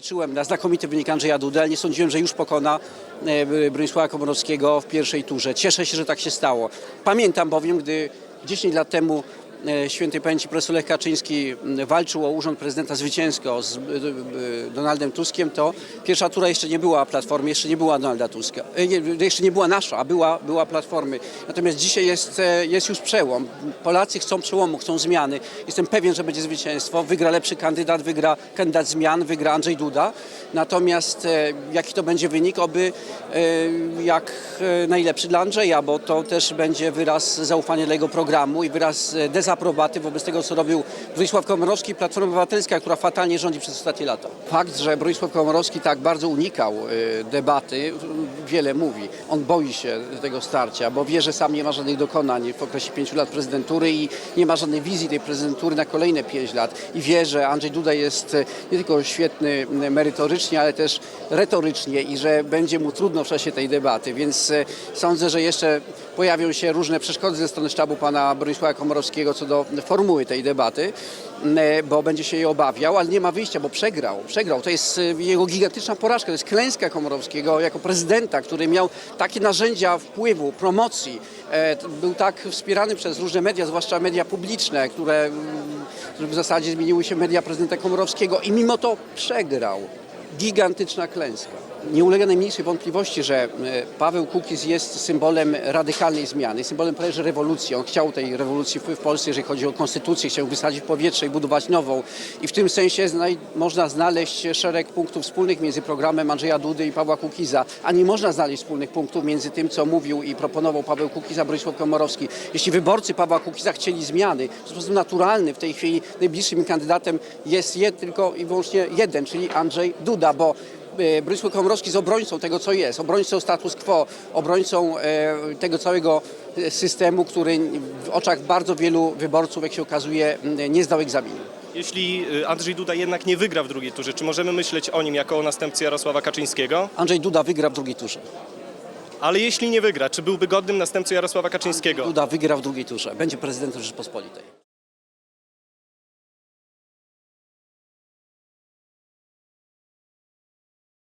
Liczyłem na znakomity wynik Andrzeja Dudy, nie sądziłem, że już pokona e, Bronisława Komorowskiego w pierwszej turze. Cieszę się, że tak się stało. Pamiętam bowiem, gdy 10 lat temu świętej pamięci profesor Lech Kaczyński walczył o urząd prezydenta zwycięsko z e, e, Donaldem Tuskiem, to pierwsza tura jeszcze nie była Platformy, jeszcze nie była Donalda Tuska. E, Jeszcze nie była nasza, a była, była Platformy. Natomiast dzisiaj jest, e, jest już przełom. Polacy chcą przełomu, chcą zmiany. Jestem pewien, że będzie zwycięstwo. Wygra lepszy kandydat, wygra kandydat zmian, wygra Andrzej Duda. Natomiast e, jaki to będzie wynik, oby e, jak e, najlepszy dla Andrzeja, bo to też będzie wyraz zaufania dla jego programu i wyraz e, dezaprobaty wobec tego, co robił Bronisław Komorowski i Platforma Obywatelska, która fatalnie rządzi przez ostatnie lata. Fakt, że Bronisław Komorowski tak bardzo unikał e, debaty, wiele mówi. On boi się tego starcia, bo wie, że sam nie ma żadnych dokonań w okresie pięciu lat prezydentury i nie ma żadnej wizji tej prezydentury na kolejne pięć lat. I wie, że Andrzej Duda jest e, nie tylko świetny m, merytorycznie, ale też retorycznie i że będzie mu trudno w czasie tej debaty. Więc sądzę, że jeszcze pojawią się różne przeszkody ze strony sztabu pana Bronisława Komorowskiego co do formuły tej debaty, bo będzie się jej obawiał, ale nie ma wyjścia, bo przegrał. Przegrał. To jest e, jego gigantyczna porażka, to jest klęska Komorowskiego jako prezydenta, który miał takie narzędzia wpływu, promocji. E, Był tak wspierany przez różne media, zwłaszcza media publiczne, które, w zasadzie zmieniły się media prezydenta Komorowskiego i mimo to przegrał. Gigantyczna klęska. Nie ulega najmniejszej wątpliwości, że e, Paweł Kukiz jest symbolem radykalnej zmiany, symbolem prawie rewolucji. On chciał tej rewolucji w Polsce, jeżeli chodzi o konstytucję, chciał wysadzić w powietrze i budować nową. I w tym sensie można znaleźć szereg punktów wspólnych między programem Andrzeja Dudy i Pawła Kukiza, a nie można znaleźć wspólnych punktów między tym, co mówił i proponował Paweł Kukiz, a Bronisław Komorowski. Jeśli wyborcy Pawła Kukiza chcieli zmiany, w sposób naturalny w tej chwili najbliższym kandydatem jest jed, tylko i wyłącznie jeden, czyli Andrzej Duda, bo Bronisław Komorowski jest obrońcą tego, co jest, obrońcą status quo, obrońcą e, tego całego e, systemu, który w oczach bardzo wielu wyborców, jak się okazuje, nie zdał egzaminu. Jeśli y, Andrzej Duda jednak nie wygra w drugiej turze, czy możemy myśleć o nim jako o następcy Jarosława Kaczyńskiego? Andrzej Duda wygra w drugiej turze. Ale jeśli nie wygra, czy byłby godnym następcą Jarosława Kaczyńskiego? Duda wygra w drugiej turze. Będzie prezydentem Rzeczypospolitej.